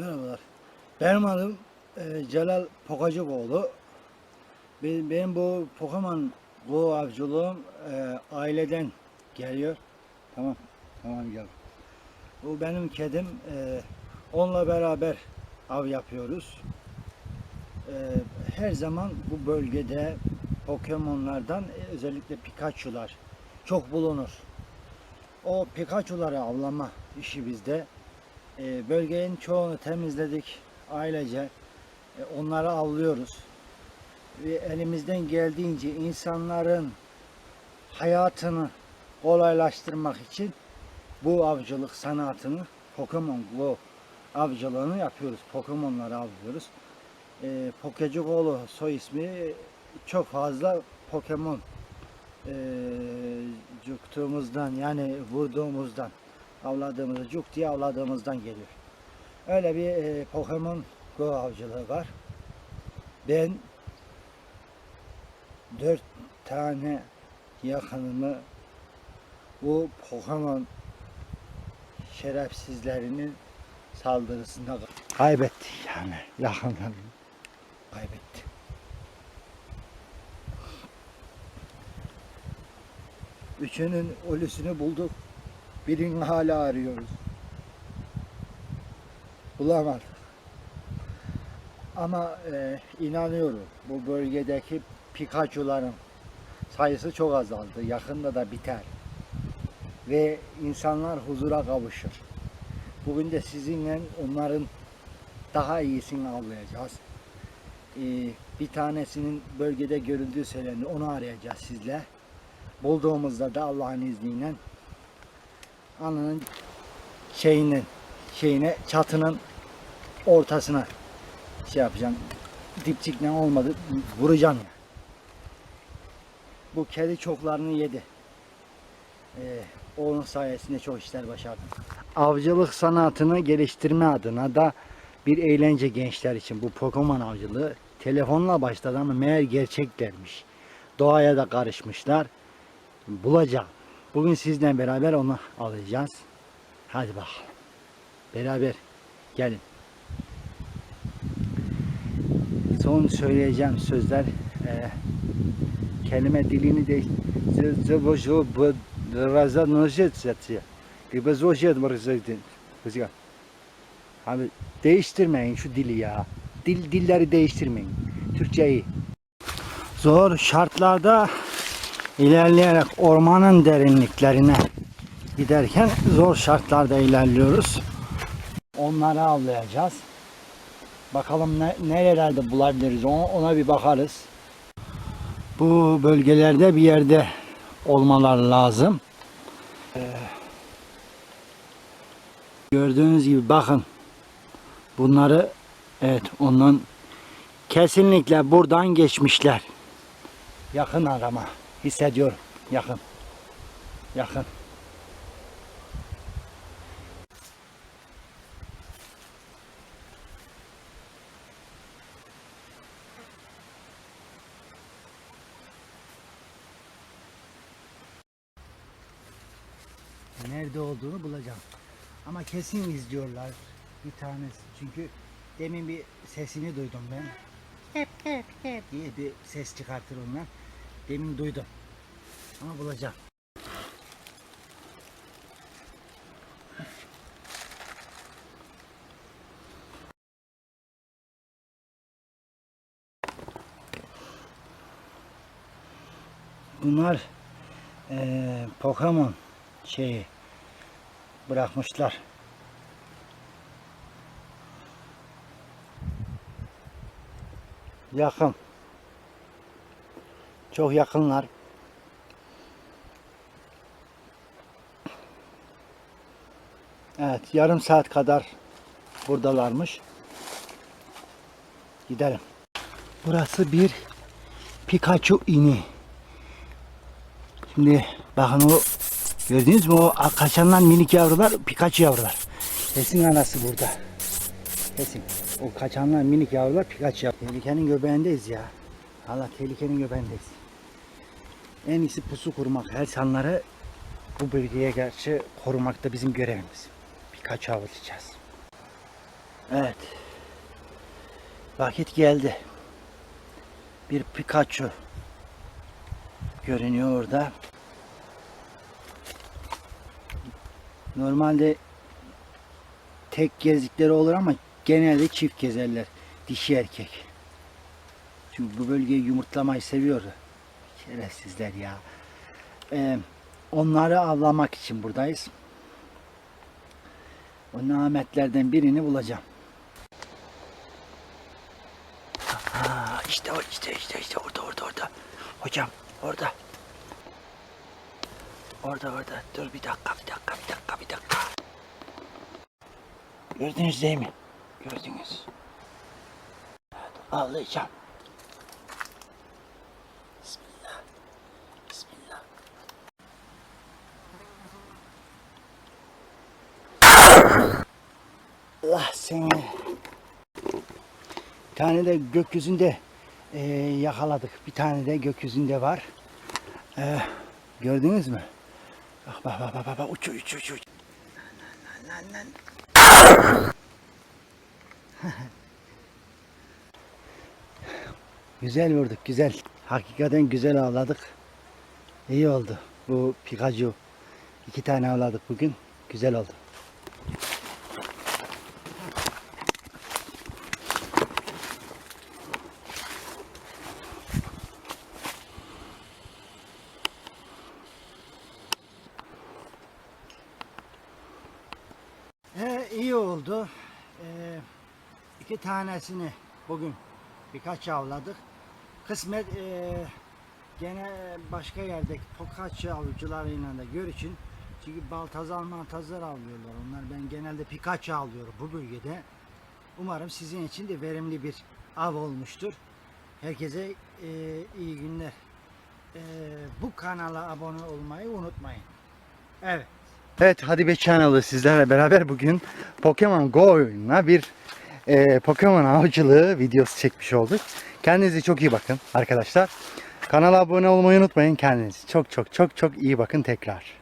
Merhabalar. Benim adım e, Celal Pokacıkoğlu. Benim, benim bu Pokemon Go avcılığım e, aileden geliyor. Tamam, tamam gel. Bu benim kedim. E, onunla beraber av yapıyoruz. E, her zaman bu bölgede Pokemon'lardan e, özellikle Pikachu'lar çok bulunur. O Pikachu'ları avlama işi bizde. E, bölgenin çoğunu temizledik ailece. E, onları avlıyoruz. Ve elimizden geldiğince insanların hayatını kolaylaştırmak için bu avcılık sanatını Pokemon Go avcılığını yapıyoruz. Pokemon'ları avlıyoruz. E, Pokecikoğlu soy ismi çok fazla Pokemon e, cuktuğumuzdan yani vurduğumuzdan avladığımızda cuk diye avladığımızdan geliyor. Öyle bir e, Pokemon Go avcılığı var. Ben dört tane yakınımı bu Pokemon şerefsizlerinin saldırısında kaybetti yani yakınlarını kaybetti. Üçünün ölüsünü bulduk. Birini hala arıyoruz. Bulamadık. Ama e, inanıyorum bu bölgedeki Pikachu'ların sayısı çok azaldı. Yakında da biter. Ve insanlar huzura kavuşur. Bugün de sizinle onların daha iyisini avlayacağız. E, bir tanesinin bölgede görüldüğü söylendi. Onu arayacağız sizle. Bulduğumuzda da Allah'ın izniyle anının şeyinin şeyine çatının ortasına şey yapacağım. Dipçikle olmadı vuracağım ya. Bu kedi çoklarını yedi. Ee, onun sayesinde çok işler başardım. Avcılık sanatını geliştirme adına da bir eğlence gençler için bu Pokemon avcılığı telefonla başladı ama meğer gerçeklermiş. Doğaya da karışmışlar. Bulacağım. Bugün sizle beraber onu alacağız. Hadi bakalım. Beraber gelin. Son söyleyeceğim sözler e, kelime dilini de zıvıcı nojit satıyor. Gibi zojit mırızıydın. Kızga. Abi değiştirmeyin şu dili ya. Dil dilleri değiştirmeyin. Türkçeyi. Zor şartlarda ilerleyerek ormanın derinliklerine giderken zor şartlarda ilerliyoruz. Onları avlayacağız. Bakalım ne, nerelerde bulabiliriz ona, ona bir bakarız. Bu bölgelerde bir yerde olmalar lazım. Ee, gördüğünüz gibi bakın. Bunları evet ondan kesinlikle buradan geçmişler. Yakın arama hissediyorum. Yakın. Yakın. Nerede olduğunu bulacağım. Ama kesin izliyorlar bir tanesi. Çünkü demin bir sesini duydum ben. Hep hep hep diye bir ses çıkartır onlar. Demin duydum. Ama bulacağım. Bunlar eee Pokemon şeyi bırakmışlar. Yakın. Çok yakınlar. Evet, yarım saat kadar buradalarmış. Gidelim. Burası bir Pikachu ini. Şimdi bakın o gördünüz mü o kaçanlar minik yavrular Pikachu yavrular. Kesin anası burada. Kesin. O kaçanlar minik yavrular Pikachu yavrular. Tehlikenin göbeğindeyiz ya. Allah tehlikenin göbeğindeyiz. En iyisi pusu kurmak. Her insanları bu bölgeye karşı korumak da bizim görevimiz. Pikachu avlayacağız. Evet. Vakit geldi. Bir Pikachu görünüyor orada. Normalde tek gezdikleri olur ama genelde çift gezerler. Dişi erkek. Çünkü bu bölgeyi yumurtlamayı seviyor. Şerefsizler ya. Ee, onları avlamak için buradayız. O nametlerden birini bulacağım. Aa, işte işte işte işte orada orada orada. Hocam orada. Orada orada. Dur bir dakika bir dakika bir dakika bir dakika. Gördünüz değil mi? Gördünüz. Evet, avlayacağım. Allah seni. Bir tane de gökyüzünde eee, yakaladık. Bir tane de gökyüzünde var. Eee, gördünüz mü? Bak bak bak bak bak, uçuyor uçuyor uçuyor. Lan. güzel vurduk güzel. Hakikaten güzel avladık. İyi oldu. Bu Pikachu. iki tane avladık bugün. Güzel oldu. He, iyi oldu. Ee, iki tanesini bugün birkaç avladık. Kısmet ee, gene başka yerdeki pokaçı avcılarıyla da görüşün. Çünkü baltazar maltazar avlıyorlar. Onlar ben genelde Pikachu avlıyorum bu bölgede. Umarım sizin için de verimli bir av olmuştur. Herkese ee, iyi günler. Ee, bu kanala abone olmayı unutmayın. Evet. Evet Hadi Be Channel'ı sizlerle beraber bugün Pokemon Go oyununa bir e, Pokemon avcılığı videosu çekmiş olduk. Kendinize çok iyi bakın arkadaşlar. Kanala abone olmayı unutmayın. Kendinize çok çok çok çok iyi bakın tekrar.